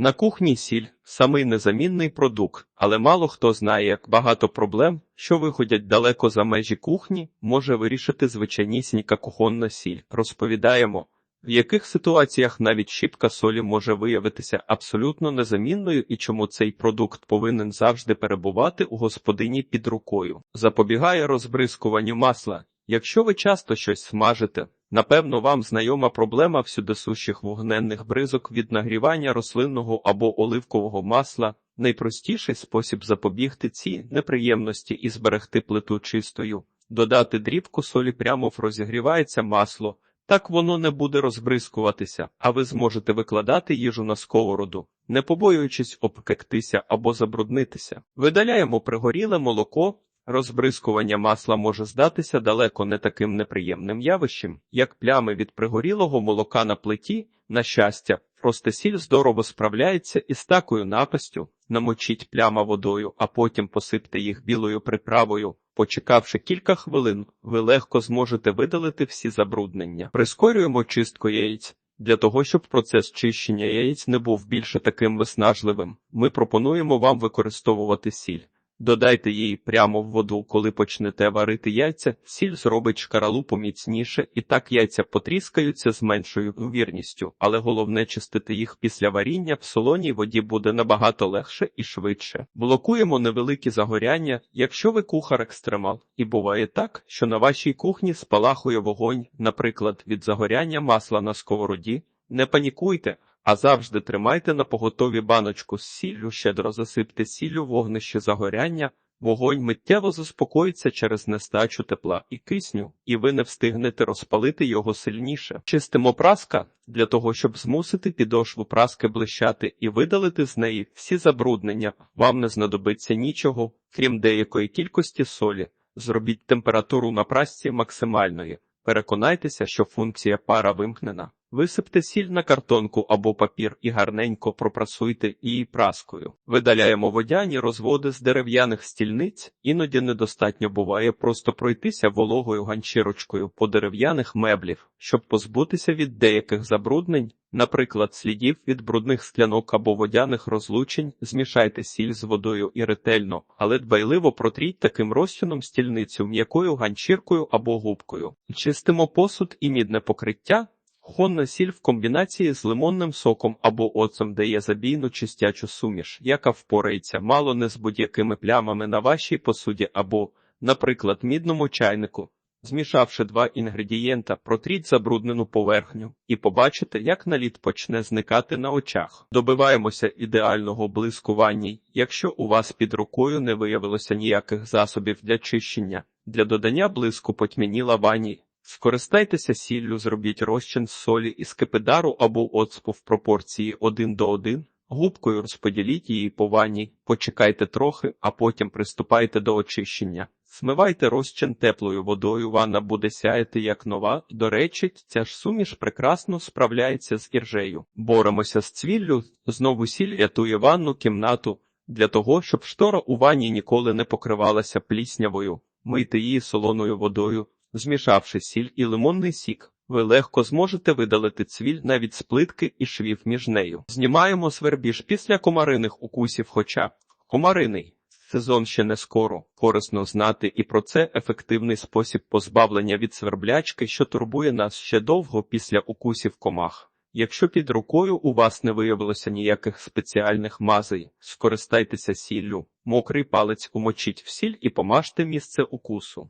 На кухні сіль самий незамінний продукт, але мало хто знає, як багато проблем, що виходять далеко за межі кухні, може вирішити звичайнісінька кухонна сіль. Розповідаємо, в яких ситуаціях навіть щіпка солі може виявитися абсолютно незамінною і чому цей продукт повинен завжди перебувати у господині під рукою. Запобігає розбризкуванню масла. Якщо ви часто щось смажите, напевно, вам знайома проблема всюдисущих вогненних бризок від нагрівання рослинного або оливкового масла. Найпростіший спосіб запобігти цій неприємності і зберегти плиту чистою, додати дрібку солі прямо в розігрівається масло. Так воно не буде розбризкуватися, а ви зможете викладати їжу на сковороду, не побоюючись обпектися або забруднитися. Видаляємо пригоріле молоко. Розбризкування масла може здатися далеко не таким неприємним явищем, як плями від пригорілого молока на плиті. На щастя, просто сіль здорово справляється із такою напастю, намочіть пляма водою, а потім посипте їх білою приправою. Почекавши кілька хвилин, ви легко зможете видалити всі забруднення. Прискорюємо чистку яєць. Для того, щоб процес чищення яєць не був більше таким виснажливим, ми пропонуємо вам використовувати сіль. Додайте її прямо в воду, коли почнете варити яйця, сіль зробить шкаралупу міцніше, і так яйця потріскаються з меншою вірністю, але головне чистити їх після варіння в солоній воді буде набагато легше і швидше. Блокуємо невеликі загоряння, якщо ви кухар екстремал, і буває так, що на вашій кухні спалахує вогонь, наприклад, від загоряння масла на сковороді. Не панікуйте, а завжди тримайте на поготові баночку з сіллю, щедро засипте сіллю вогнище загоряння, вогонь миттєво заспокоїться через нестачу тепла і кисню, і ви не встигнете розпалити його сильніше. Чистимо праска для того, щоб змусити підошву праски блищати і видалити з неї всі забруднення. Вам не знадобиться нічого, крім деякої кількості солі. Зробіть температуру на прасці максимальної. Переконайтеся, що функція пара вимкнена. Висипте сіль на картонку або папір і гарненько пропрасуйте її праскою. Видаляємо водяні розводи з дерев'яних стільниць, іноді недостатньо буває просто пройтися вологою ганчірочкою по дерев'яних меблів, щоб позбутися від деяких забруднень, наприклад, слідів від брудних склянок або водяних розлучень, змішайте сіль з водою і ретельно, але дбайливо протріть таким розчином стільницю м'якою ганчіркою або губкою. Чистимо посуд і мідне покриття. Кухонна сіль в комбінації з лимонним соком або оцем дає забійну чистячу суміш, яка впорається мало не з будь-якими плямами на вашій посуді або, наприклад, мідному чайнику. Змішавши два інгредієнта, протріть забруднену поверхню і побачите, як наліт почне зникати на очах. Добиваємося ідеального блискування, якщо у вас під рукою не виявилося ніяких засобів для чищення. Для додання блиску потьмяніла ванні. Скористайтеся сіллю, зробіть розчин з солі із скипидару або оцту в пропорції 1 до 1, губкою розподіліть її по ванні, почекайте трохи, а потім приступайте до очищення. Смивайте розчин теплою водою, ванна буде сяяти як нова. До речі, ця ж суміш прекрасно справляється з іржею. Боремося з цвіллю, знову сіль рятує ванну кімнату. Для того, щоб штора у ванні ніколи не покривалася пліснявою, мийте її солоною водою. Змішавши сіль і лимонний сік, ви легко зможете видалити цвіль навіть з плитки і швів між нею. Знімаємо свербіж після комариних укусів, хоча комариний сезон ще не скоро. Корисно знати і про це ефективний спосіб позбавлення від сверблячки, що турбує нас ще довго після укусів комах. Якщо під рукою у вас не виявилося ніяких спеціальних мазей, скористайтеся сіллю, мокрий палець умочіть в сіль і помажте місце укусу.